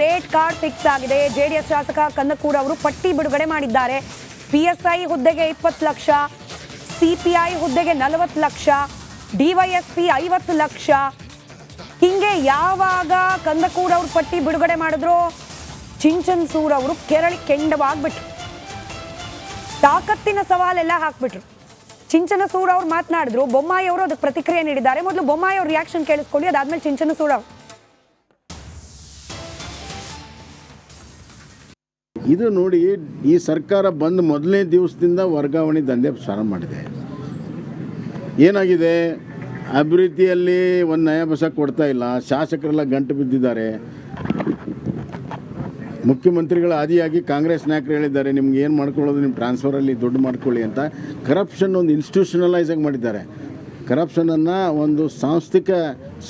Rate card fix ಆಗಿದೆ. JDS ಶಾಸಕ ಕಂದಕೂರ್ ಅವರು ಪಟ್ಟಿ ಬಿಡುಗಡೆ ಮಾಡಿದ್ದಾರೆ. ಪಿಎಸ್ಐ ಹುದ್ದೆಗೆ ಇಪ್ಪತ್ತು ಲಕ್ಷ ಸಿಪಿಐ ಹುದ್ದೆಗೆ ನಲವತ್ತು ಲಕ್ಷ ಡಿವೈಎಸ್ಪಿ ಐವತ್ತು ಲಕ್ಷ. ಹಿಂಗೆ ಯಾವಾಗ ಕಂದಕೂರ್ ಅವರು ಪಟ್ಟಿ ಬಿಡುಗಡೆ ಮಾಡಿದ್ರು? ಚಿಂಚನ್ ಸೂರ್ ಅವರು ಕೆರಳಿ ಕೆಂಡವಾಗ್ಬಿಟ್ರು. ತಾಕತ್ತಿನ ಸವಾಲೆಲ್ಲ ಹಾಕ್ಬಿಟ್ರು. ಚಿಂಚನ ಸೂರ್ ಅವ್ರು ಮಾತನಾಡಿದ್ರು, ಬೊಮ್ಮಾಯಿ ಅವರು ಅದಕ್ಕೆ ಪ್ರತಿಕ್ರಿಯೆ ನೀಡಿದ್ದಾರೆ. ಮೊದಲು ಬೊಮ್ಮಾಯಿ ಅವ್ರ ರಿಯಾಕ್ಷನ್ ಕೇಳಿಸ್ಕೊಳ್ಳಿ, ಅದಾದ್ಮೇಲೆ ಚಿಂಚನ ಸೂರ್ ಅವ್ರು. ಇದು ನೋಡಿ ಈ ಸರ್ಕಾರ ಬಂದ ಮೊದಲನೇ ದಿವಸದಿಂದ ವರ್ಗಾವಣೆ ದಂಧೆ ಪ್ರಾರಂಭ ಮಾಡಿದೆ. ಏನಾಗಿದೆ? ಅಭಿವೃದ್ಧಿಯಲ್ಲಿ ಒಂದು ನಯಾಭಸ ಕೊಡ್ತಾ ಇಲ್ಲ. ಶಾಸಕರೆಲ್ಲ ಗಂಟು ಬಿದ್ದಿದ್ದಾರೆ. ಮುಖ್ಯಮಂತ್ರಿಗಳ ಆದಿಯಾಗಿ ಕಾಂಗ್ರೆಸ್ ನಾಯಕರು ಹೇಳಿದ್ದಾರೆ, ನಿಮ್ಗೆ ಏನು ಮಾಡ್ಕೊಳ್ಳೋದು? ನಿಮ್ಮ ಟ್ರಾನ್ಸ್ಫರಲ್ಲಿ ದುಡ್ಡು ಮಾಡ್ಕೊಳ್ಳಿ ಅಂತ ಕರಪ್ಷನ್ ಒಂದು ಇನ್ಸ್ಟಿಟ್ಯೂಷನಲೈಸ್ ಆಗಿ ಮಾಡಿದ್ದಾರೆ. ಕರಪ್ಷನನ್ನು ಒಂದು ಸಾಂಸ್ಥಿಕ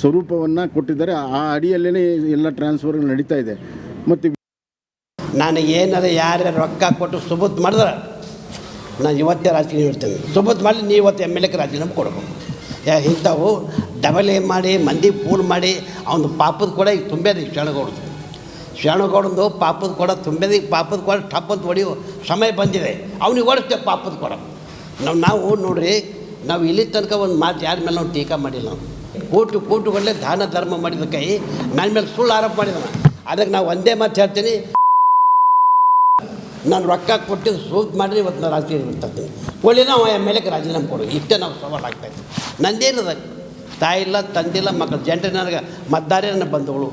ಸ್ವರೂಪವನ್ನು ಕೊಟ್ಟಿದ್ದಾರೆ. ಆ ಅಡಿಯಲ್ಲೇ ಎಲ್ಲ ಟ್ರಾನ್ಸ್ಫರ್ಗಳು ನಡೀತಾ ಇದೆ. ಮತ್ತು ನಾನು ಏನಾರ ಯಾರ್ಯಾರು ರೊಕ್ಕ ಕೊಟ್ಟು ಸುಬುದ್ ಮಾಡಿದ್ರೆ ನಾನು ಇವತ್ತೇ ರಾಜಕೀಯ ಇಡ್ತೇನೆ ಸುಬುದ್ ಮಾಡಿ ನೀ ಇವತ್ತು ಎಂ ಎಲ್ ಎಗೆ ರಾಜೀನಾಮೆ ಕೊಡಬೇಕು. ಯಾ ಇಂಥವು ಡಬಲ್ ಏ ಮಾಡಿ, ಮಂದಿ ಫೋನ್ ಮಾಡಿ, ಅವನ ಪಾಪದ ಕೂಡ ಈಗ ತುಂಬ್ಯದ ಶರಣಗೌಡದು ಶರಣಗೌಡಂದು ಪಾಪದ ಕೊಡ ತುಂಬ್ಯದ ಈಗ ಪಾಪದ ಕೊಡ ಟಪ್ ಅಂತ ಹೊಡೆಯೋ ಸಮಯ ಬಂದಿದೆ. ಅವನಿಗೆ ಓಡಿಸ್ತೇವೆ ಪಾಪದ ಕೊಡ. ನಾವು ನಾವು ನೋಡ್ರಿ, ನಾವು ಇಲ್ಲಿ ತನಕ ಒಂದು ಮಾತು ಯಾರ ಮೇಲೆ ನಾವು ಟೀಕಾ ಮಾಡಿಲ್ಲ ನಾವು. ಕೋಟು ಕೋಟುಗಳಲ್ಲೇ ದಾನ, ಧರ್ಮ ಮಾಡಿದ ಕೈ ನನ್ನ ಮೇಲೆ ಸುಳ್ಳು ಆರೋಪ ಮಾಡಿದ ಅದಕ್ಕೆ ನಾವು ಒಂದೇ ಮಾತು ಹೇಳ್ತೀನಿ. ನಾನು ರೊಕ್ಕ ಕೊಟ್ಟು ಸೂಟ್ ಮಾಡಿದ್ರೆ ಇವತ್ತು ನಾನು ರಾಜಕೀಯ ಇರ್ತೀನಿ ಒಳ್ಳೆ ನಾವು ಎಂ ಮೇಲೆ ಎಗೆ ರಾಜೀನಾಮೆ ಕೊಡು. ಇಷ್ಟೇ ನಾವು ಸವಾಲು ಆಗ್ತಾಯಿತ್ತು ನಂದೇನದ ತಾಯಿ ಇಲ್ಲ ತಂದಿಲ್ಲ ಮಕ್ಕಳು. ಜನರೇ ನನಗೆ ಮತದಾರೇ ನನ್ನ ಬಂಧುಗಳು.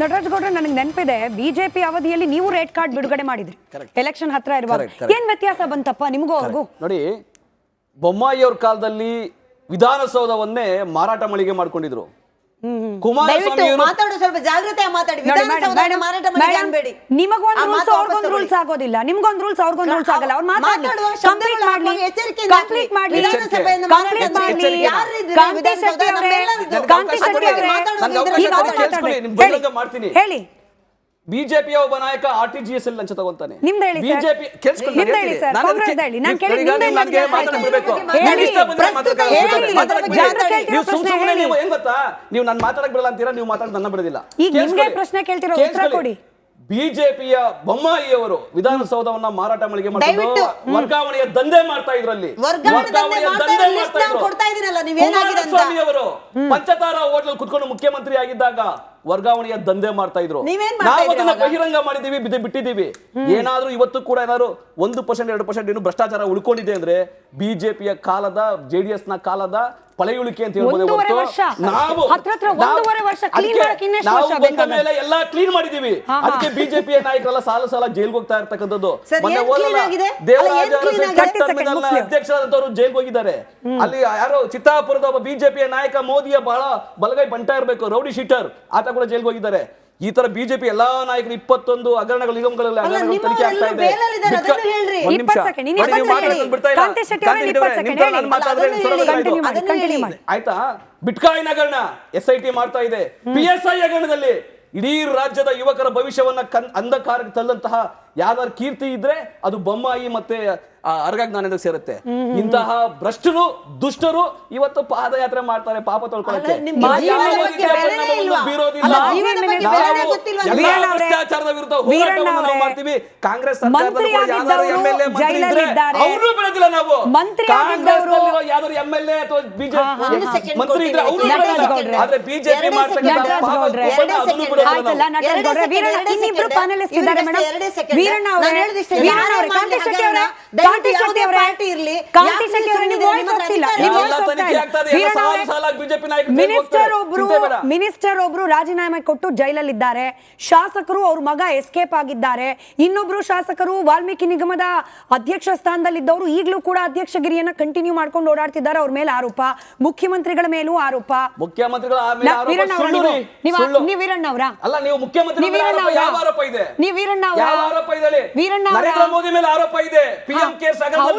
ನಟರಾಜ್ ಗೌಡ್ರೆ ನನಗೆ ನೆನಪಿದೆ. ಬಿಜೆಪಿ ಅವಧಿಯಲ್ಲಿ ನೀವು ರೇಟ್ ಕಾರ್ಡ್ ಬಿಡುಗಡೆ ಮಾಡಿದ್ರಿ. ಎಲೆಕ್ಷನ್ ಹತ್ರ ಇರುವಾಗ ಏನು ವ್ಯತ್ಯಾಸ ಬಂತಪ್ಪ ನಿಮಗೂ ಅವ್ರಿಗೂ? ನೋಡಿ ಬೊಮ್ಮಾಯಿ ಅವ್ರ ಕಾಲದಲ್ಲಿ ವಿಧಾನಸೌಧವನ್ನೇ ಮಾರಾಟ ಮಳಿಗೆ ಮಾಡ್ಕೊಂಡಿದ್ರು. ದಯವಿಟ್ಟು ಮಾತಾಡು ಸ್ವಲ್ಪ ಮಾತಾಡಿ. ಮಾರಾಟ ಮಾಡಿ ಮೇಡಮ್, ಅನ್ಬೇಡಿ. ನಿಮಗೊಂದು ರೂಲ್ಸ್ ಅವ್ರಿಗೊಂದು ರೂಲ್ಸ್ ಆಗೋದಿಲ್ಲ. ನಿಮ್ಗೊಂದು ರೂಲ್ಸ್ ಅವ್ರಿಗೊಂದು ರೂಲ್ಸ್ ಆಗಲ್ಲ. ಅವ್ರು ಮಾತಾಡ್ಲಿ. ಮಾತಾಡುವ ಕಂಪ್ಲೀಟ್ ಮಾಡ್ಲಿ. ಕಂಪ್ಲೀಟ್ ಮಾಡ್ಲಿ. ವಿಧಾನಸಭೆಯನ್ನು ಮಾಡ್ಲಿ. ಕಾಂತಿ ಶೆಟ್ಟಿ ಅವರೇ. ಕಾಂತಿ ಶೆಟ್ಟಿ ಅವರೇ. ಈಗ ಅವ್ರು. ಹೇಳಿ. ಬಿಜೆಪಿಯ ಒಬ್ಬ ನಾಯಕ ಆರ್ ಟಿ ಜಿ ಎಸ್ ಅಲ್ಲಿ ಲಂಚ ತಗೊಂತಾನೆ. ಬಿಜೆಪಿ ನೀವು ನನ್ನ ಮಾತಾಡಕ್ ಬಿಡಲ್ಲ ಅಂತೀರಾ? ನೀವು ಮಾತಾಡ್ ನನ್ನ ಬಿಡೋದಿಲ್ಲ ಪ್ರಶ್ನೆ ಕೇಳ್ತಿರೋ ಕೊಡಿ. ಬಿಜೆಪಿಯ ಬೊಮ್ಮಾಯಿಯವರು ವಿಧಾನಸೌಧವನ್ನ ಮಾರಾಟ ಮಳಿಗೆ ಮಾಡಿದ್ರು. ವರ್ಗಾವಣೆಯ ದಂಧೆ ಮಾಡ್ತಾ ಇದ್ರಲ್ಲಿ. ಕುಮಾರಸ್ವಾಮಿ ಅವರು ಪಂಚತಾರ ಹೋಟೆಲ್ ಕುತ್ಕೊಂಡು ಮುಖ್ಯಮಂತ್ರಿ ಆಗಿದ್ದಾಗ ವರ್ಗಾವಣೆಯ ದಂಧೆ ಮಾಡ್ತಾ ಇದ್ರು. ನಾವು ಅದನ್ನ ಬಹಿರಂಗ ಮಾಡಿದೀವಿ ಬಿದ್ದು ಬಿಟ್ಟಿದ್ದೀವಿ. ಏನಾದ್ರೂ ಇವತ್ತು ಕೂಡ ಏನಾದ್ರು ಒಂದು ಪರ್ಸೆಂಟ್ ಎರಡು ಪರ್ಸೆಂಟ್ ಏನು ಭ್ರಷ್ಟಾಚಾರ ಉಳ್ಕೊಂಡಿದೆ ಅಂದ್ರೆ ಬಿಜೆಪಿಯ ಕಾಲದ ಜೆಡಿಎಸ್ನ ಕಾಲದ ಪಳೆಯುಳಿಕೆ ಅಂತ ಹೇಳ್ಬೋದು? ಮೇಲೆ ಎಲ್ಲಾ ಕ್ಲೀನ್ ಮಾಡಿದೀವಿ. ಅದಕ್ಕೆ ಬಿಜೆಪಿಯ ನಾಯಕರೆಲ್ಲ ಸಾಲ ಸಾಲ ಜೈಲ್ಗೆ ಹೋಗ್ತಾ ಇರ್ತಕ್ಕಂಥದ್ದು? ದೇವರಾಜ ಅಲ್ಲ, ಏನ್ ಅರಸು clean ಆಗಿದೆ? ಟರ್ಮಿನಲ್ನ 30 seconds ಮುಗ್ಸಿ. ಅಧ್ಯಕ್ಷರಾದಂತವರು ಜೈಲ್ಗೆ ಹೋಗಿದ್ದಾರೆ ಅಲ್ಲಿ ಯಾರೋ ಚಿತ್ತಾಪುರದ ಒಬ್ಬ ಬಿಜೆಪಿಯ ನಾಯಕ ಮೋದಿಯ ಬಹಳ ಬಲಗೈ ಬಂಟ ಇರಬೇಕು ರೌಡಿ ಶೀಟರ್ ಆತ ಕೂಡ ಜೈಲ್ಗೆ ಹೋಗಿದ್ದಾರೆ ಈ ತರ ಬಿಜೆಪಿ ಎಲ್ಲಾ ನಾಯಕರು ಇಪ್ಪತ್ತೊಂದು ಹಗರಣಗಳು ನಿಗಮಗಳಲ್ಲಿ ತನಿಖೆ ಆಗ್ತಾ ಇದೆ. ಆಯ್ತಾ? ಬಿಟ್ಕಾಯಿನ್ ಹಗರಣ ಎಸ್ ಐ ಟಿ ಮಾಡ್ತಾ ಇದೆ. ಪಿ ಎಸ್ ಐ ಹಗರಣದಲ್ಲಿ ಇಡೀ ರಾಜ್ಯದ ಯುವಕರ ಭವಿಷ್ಯವನ್ನ ಕನ್ ಅಂಧಕಾರಕ್ಕೆ ತಲ್ಲಂತಹ ಯಾವ್ದಾದ್ರು ಕೀರ್ತಿ ಇದ್ರೆ ಅದು ಬೊಮ್ಮಾಯಿ ಮತ್ತೆ ಆ, ಅರ್ಗ ಜ್ಞಾನದ ಸೇರುತ್ತೆ? ಇಂತಹ ಭ್ರಷ್ಟರು ದುಷ್ಟರು ಇವತ್ತು ಪಾದಯಾತ್ರೆ ಮಾಡ್ತಾರೆ ಪಾಪ ತೊಳ್ಕೊಳಕ್ಕೆ. ಅವರೇ, ಭ್ರಷ್ಟಾಚಾರದ ವಿರುದ್ಧ ಹೋರಾಟವನ್ನು ನಾವು ಅವರೇ, ಮಾಡ್ತೀವಿ. ಕಾಂಗ್ರೆಸ್ ಸರ್ಕಾರದಲ್ಲಿ ಕೂಡ ಯಾವ್ದಾದ್ರು ಮಂತ್ರಿಯಾಗಿದ್ದವರು ಎಂ ಎಲ್ ಎ ಮಂತ್ರಿ ಇದ್ರೆ ಜೈಲಲ್ಲಿದ್ದಾರೆ. ಅವ್ರನ್ನೂ ಬಿಡೋದಿಲ್ಲ ನಾವು. ಯಾವ್ದಾದ್ರು ಎಂ ಎಲ್ ಎ ಅಥವಾ ಬಿಜೆಪಿ ಮಂತ್ರಿ ಇದ್ರೆ. ಅವ್ರು. ಆದ್ರೆ ಬಿಜೆಪಿ ಮಾಡ್ತಕ್ಕಂಥ ಇದ್ದಾರೆ ಕಾಂತಿ ಶೆಟ್ಟಿ ಅವರೇ? ಕಾಂತಿ ಇರ್ಲಿ, ಕಾಂತಿ ಶೆಟ್ಟಿ ಅವರೇ ವಾಯ್ಸ್ ಹೋಗ್ತಿಲ್ಲ ನಿಮ್ಮ ಎಲ್ಲ ಹೋಗ್ತಾ ತನಿಖೆ ಇಲ್ಲ. ಮಿನಿಸ್ಟರ್ ಒಬ್ರು. ಮಿನಿಸ್ಟರ್ ಒಬ್ರು ರಾಜೀನಾಮೆ ಕೊಟ್ಟು ಜೈಲಲ್ಲಿದ್ದಾರೆ. ಶಾಸಕರು ಅವ್ರ ಮಗ ಎಸ್ಕೇಪ್ ಆಗಿದ್ದಾರೆ. ಇನ್ನೊಬ್ರು ಶಾಸಕರು ವಾಲ್ಮೀಕಿ ನಿಗಮದ ಅಧ್ಯಕ್ಷ ಸ್ಥಾನದಲ್ಲಿದ್ದವರು ಈಗಲೂ ಕೂಡ ಅಧ್ಯಕ್ಷಗಿರಿಯನ್ನ ಕಂಟಿನ್ಯೂ ಮಾಡ್ಕೊಂಡು ಓಡಾಡ್ತಿದ್ದಾರೆ. ಅವ್ರ ಮೇಲೆ ಆರೋಪ. ಮುಖ್ಯಮಂತ್ರಿಗಳ ಮೇಲೂ ಆರೋಪ. ಮುಖ್ಯಮಂತ್ರಿಗಳ ವೀರಣ್ಣ ಅವರ ಅಲ್ಲ ನೀವು ಮುಖ್ಯಮಂತ್ರಿ ವೀರಣ್ಣ ಆರೋಪ. ಅವರ? ಆರೋಪ ಇದೆ? ನೀವು ವೀರಣ್ಣ ಅವರ? ಆರೋಪ ಇದೆ ನರೇಂದ್ರ ಮೋದಿ ಮೇಲೆ ಆರೋಪ ಇದೆ. ಪಿಎಂ ಕೇರ್ಸ್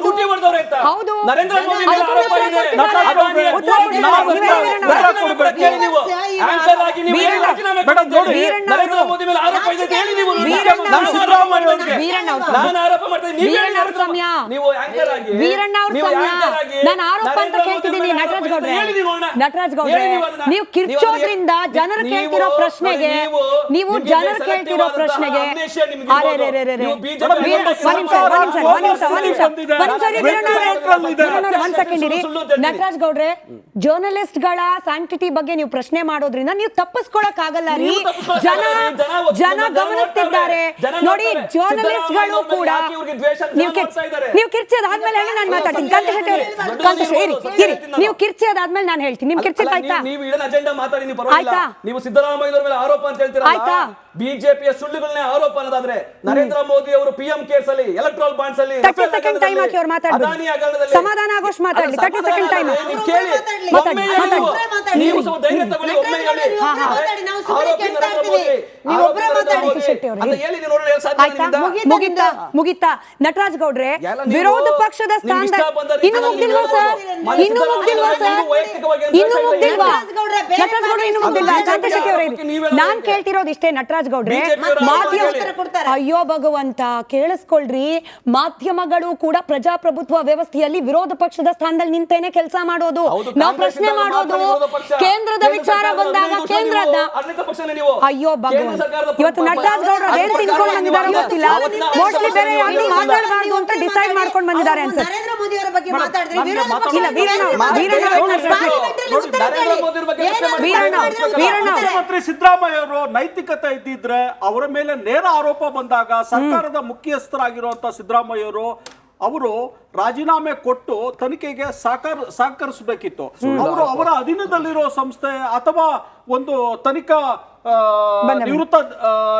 ಲೂಟಿ ಹೊಡೆದವ್ರೆ ಅಂತ. ಹೌದು. ನರೇಂದ್ರ ಮೋದಿ ನರೇಂದ್ರ ಮೋದಿ ಮೇಲೆ ಆರೋಪ ಇದೆ ಹೇಳಿ ನೀವು ನಾನು ಆರೋಪ. ನೀವೇ ಆಂಕರ್ ಆಗಿ. ವೀರಣ್ಣ ಅವ್ರ ನಾನು ಆರೋಪ ಅಂತ ಕೇಳ್ತಿದ್ದೀನಿ, ನಟರಾಜ್ ಗೌಡ್ರೆ. ನಟರಾಜ್ ಗೌಡ್ರೆ, ನೀವು ಕಿರ್ಚೋದ್ರಿಂದ ಜನರು ಕೇಳ್ತಿರೋ ಪ್ರಶ್ನೆಗೆ ನೀವು ಜನರು ಕೇಳ್ತಿರೋ ಪ್ರಶ್ನೆಗೆ ನಟರಾಜ್ ಗೌಡ್ರೆ ಜರ್ನಲಿಸ್ಟ್ಗಳ ಸ್ಯಾಂಕ್ಟಿಟಿ ಬಗ್ಗೆ ನೀವು ಪ್ರಶ್ನೆ ಮಾಡೋದ್ರಿಂದ ನೀವು ತಪ್ಪಿಸ್ಕೊಳಕ್ ಆಗಲ್ಲ ರೀ ಜನ ಜನ ಗಮನಿಸ್ತಿದ್ದಾರೆ ನೋಡಿ ನೋಡ್ತಾರೆ. ಜರ್ನಲಿಸ್ಟ್ಗಳು ಕೂಡ ಅಂತ ನೀವು ಕಿರ್ಚಿ. ನೀವು ಕಿರ್ಚೋದಾದ್ಮೇಲೆ ಹೇಳಿ ನಾನು ಮಾತಾಡ್ತೀನಿ ನೀವು ಕಿರ್ಚಿ ಅದಾದ್ಮೇಲೆ ಇರಿ ಇರಿ ನಾನು. ನೀವು ನಾನು ಹೇಳ್ತೀನಿ ನಿಮ್ ಕಿರ್ಚಿ ಆಯ್ತಾ ನೀವು- ನೀವು ನೀವು ಆಯ್ತಾ? ನೀವು ಸಿದ್ದರಾಮಯ್ಯ ಆರೋಪ ಅಂತ ಆಯ್ತಾ? ಬಿಜೆಪಿಯ ಸುಳ್ಳುಗಳನ್ನೇ ಆರೋಪ ಅನ್ನೋದಾದ್ರೆ ನರೇಂದ್ರ ಮೋದಿ ಅವರು ಪಿಎಂ ಕೇರ್ಸ್ ಅಲ್ಲಿ ಎಲೆಕ್ಟ್ರಲ್ ಬಾಂಡ್ಸ್ ಅಲ್ಲಿ ಅದಾನಿ ಹಗರಣದಲ್ಲಿ ಸಮಾಧಾನ ಆಗೋಷ್ಟು ತರ್ಟಿ ಸೆಕೆಂಡ್ ಟೈಮ್ ಕೇಳಿ. ನೀವು. ಸ್ವಲ್ಪ ಧೈರ್ಯ ತಗೊಳ್ಳಿ ಒಮ್ಮೆ ಹೇಳಿ. ಆರೋಪಿ ನರೇಂದ್ರ ಮೋದಿ? ಮುಗೀತಾ? ನಟರಾಜ್ ಗೌಡ್ರೆ ವಿರೋಧ ಪಕ್ಷದ ಸ್ಥಾನದಲ್ಲಿ ಇನ್ನು ಮುಗ್ದಿಲ್ವಾ ಸರ್. ಇನ್ನು ಮುಗ್ದಿಲ್ವಾ ಸರ್? ವೈಯಕ್ತಿಕವಾಗಿ ಇನ್ನು ಮುಗ್ದಿಲ್ವಾ? ನಟರಾಜ್ ಗೌಡ್ರೆ, ಇನ್ನು ಅವರೇ ನಾನ್ ಕೇಳ್ತಿರೋದು ಇಷ್ಟೇ ನಟರಾಜ್ ಗೌಡ್ರೆ ಮಾಧ್ಯಮ ಉತ್ತರ ಕೊಡ್ತಾರೆ. ಅಯ್ಯೋ ಭಗವಂತ ಕೇಳಿಸ್ಕೊಳ್ರಿ. ಮಾಧ್ಯಮಗಳು ಕೂಡ ಪ್ರಜಾಪ್ರಭುತ್ವ ವ್ಯವಸ್ಥೆಯಲ್ಲಿ ವಿರೋಧ ಪಕ್ಷದ ಸ್ಥಾನದಲ್ಲಿ ನಿಂತೇನೆ ಕೆಲಸ ಮಾಡೋದು. ನಾವು ಪ್ರಶ್ನೆ ಮಾಡೋದು. ಕೇಂದ್ರದ ವಿಚಾರ ಬಂದಾಗ ಕೇಂದ್ರದ ನೀವು ಪಕ್ಷನೇ ನೀವು. ಅಯ್ಯೋ ಭಗವಂತ ಇವತ್ತು ಪ- ನಟರಾಜ್ ಗೌಡ್ರು ಅದೇನ್ ಅದಕ್ಕೆ ತಿನ್ಕೊಂಡು ಬಂದಿದ್ದಾರೆ ಗೊತ್ತಿಲ್ಲ. ಮೋಸ್ಟ್ಲಿ ಬೇರೆ ಯಾರು ಮಾತಾಡಬಾರ್ದು ಅಂತ ಡಿಸೈಡ್ ಮಾಡ್ಕೊಂಡು ಬಂದಿದ್ದಾರೆ ಅವ್ರು ನರೇಂದ್ರ ಮೋದಿ ಅವರ ಬಗ್ಗೆ ಮಾತಾಡಿದ್ರೆ ವಿರೋಧ ಪಕ್ಷ ಇಲ್ಲ, ವೀರಣ್ಣ, ವೀರಣ್ಣ. ವೀರಣ್ಣ, ವೀರಣ್ಣ. ಸಿದ್ದರಾಮಯ್ಯ ಅವರು ನೈತಿಕತೆ ಇದ್ದಿದ್ರೆ ಅವರ ಮೇಲೆ ನೇರ ಆರೋಪ ಬಂದಾಗ ಸರ್ಕಾರದ ಮುಖ್ಯಸ್ಥರಾಗಿರುವಂತ ಸಿದ್ದರಾಮಯ್ಯ ಅವರು ಅವರು ರಾಜೀನಾಮೆ ಕೊಟ್ಟು ತನಿಖೆಗೆ ಸಹಕಾರ ಸಹಕರಿಸಬೇಕಿತ್ತು. ಅವರು ಅವರ ಅಧೀನದಲ್ಲಿರೋ ಸಂಸ್ಥೆ ಅಥವಾ ಒಂದು ತನಿಖಾ ನಿವೃತ್ತ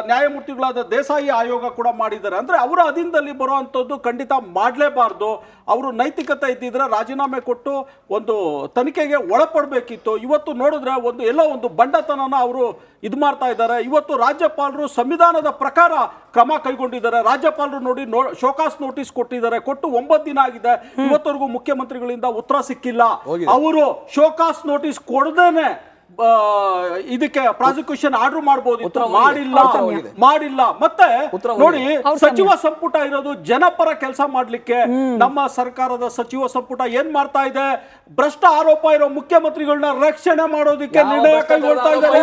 ನ್ಯಾಯಮೂರ್ತಿಗಳಾದ ದೇಸಾಯಿ ಆಯೋಗ ಕೂಡ ಮಾಡಿದ್ದಾರೆ. ಅಂದ್ರೆ ಅವರ ಅಧೀನದಲ್ಲಿ ಬರುವಂತದ್ದು ಖಂಡಿತ ಮಾಡಲೇಬಾರ್ದು. ಅವರು ನೈತಿಕತೆ ಇದ್ದಿದ್ರೆ ರಾಜೀನಾಮೆ ಕೊಟ್ಟು ಒಂದು ತನಿಖೆಗೆ ಒಳಪಡಬೇಕಿತ್ತು. ಇವತ್ತು ನೋಡಿದ್ರೆ ಒಂದು ಎಲ್ಲ ಒಂದು ಬಂಡತನನ ಅವರು ಇದು ಮಾಡ್ತಾ ಇದ್ದಾರೆ. ಇವತ್ತು ರಾಜ್ಯಪಾಲರು ಸಂವಿಧಾನದ ಪ್ರಕಾರ ಕ್ರಮ ಕೈಗೊಂಡಿದ್ದಾರೆ. ರಾಜ್ಯಪಾಲರು ನೋಡಿ ನೋ ಶೋಕಾಸ್ ನೋಟಿಸ್ ಕೊಟ್ಟಿದ್ದಾರೆ. ಕೊಟ್ಟು ಒಂಬತ್ತು ದಿನ ಆಗಿದೆ. ಇವತ್ತವರೆಗೂ ಮುಖ್ಯಮಂತ್ರಿಗಳಿಂದ ಉತ್ತರ ಸಿಕ್ಕಿಲ್ಲ. ಅವರು ಶೋಕಾಸ್ ನೋಟಿಸ್ ಕೊಡದೇನೆ ಇದಕ್ಕೆ ಪ್ರಾಸಿಕ್ಯೂಷನ್ ಆರ್ಡರ್ ಮಾಡಬಹುದು ಮಾಡಿಲ್ಲ. ಮಾಡಿಲ್ಲ. ಮತ್ತೆ ನೋಡಿ ಸಚಿವ ಸಂಪುಟ ಇರೋದು ಜನಪರ ಕೆಲಸ ಮಾಡ್ಲಿಕ್ಕೆ ನಮ್ಮ ಸರ್ಕಾರದ ಸಚಿವ ಸಂಪುಟ ಏನ್ ಮಾಡ್ತಾ ಇದೆ? ಭ್ರಷ್ಟ ಆರೋಪ ಇರೋ ಮುಖ್ಯಮಂತ್ರಿಗಳನ್ನ ರಕ್ಷಣೆ ಮಾಡೋದಕ್ಕೆ ನಿರ್ಣಯ ಕೈಗೊಳ್ತಾ ಇದ್ದಾರೆ.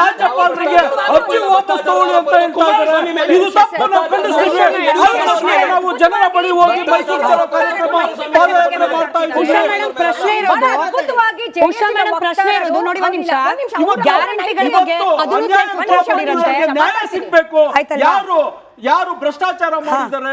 ರಾಜ್ಯಪಾಲರಿಗೆ ಅರ್ಜಿ ವಾಪಸ್ ತಗೊಳ್ಳಿ ಅಂತ ಹೇಳ್ತಾ ಇದ್ದಾರೆ. ಇದು ತಪ್ಪು ನಾವು ಖಂಡಿಸ್ತೀವಿ. ಜನರ ಬಳಿ ಹೋಗಿ ಮೈಸೂರು ಚಲೋ ಕಾರ್ಯಕ್ರಮ ಪಾದಯಾತ್ರೆ ಮಾಡ್ತಾ ಇದ್ದೀವಿ. ಪ್ರಶ್ನೆ ಇರೋದು. ಉಷಾ ಪ್ರಶ್ನೆ ಇರೋದು. ನೋಡಿ ಒಂದ್ ನಿಮಿಷ. ಗ್ಯಾರಂಟಿಗಳ? ಯಾರು ಯಾರು ಭ್ರಷ್ಟಾಚಾರ ಮಾಡಿದ್ದಾರೆ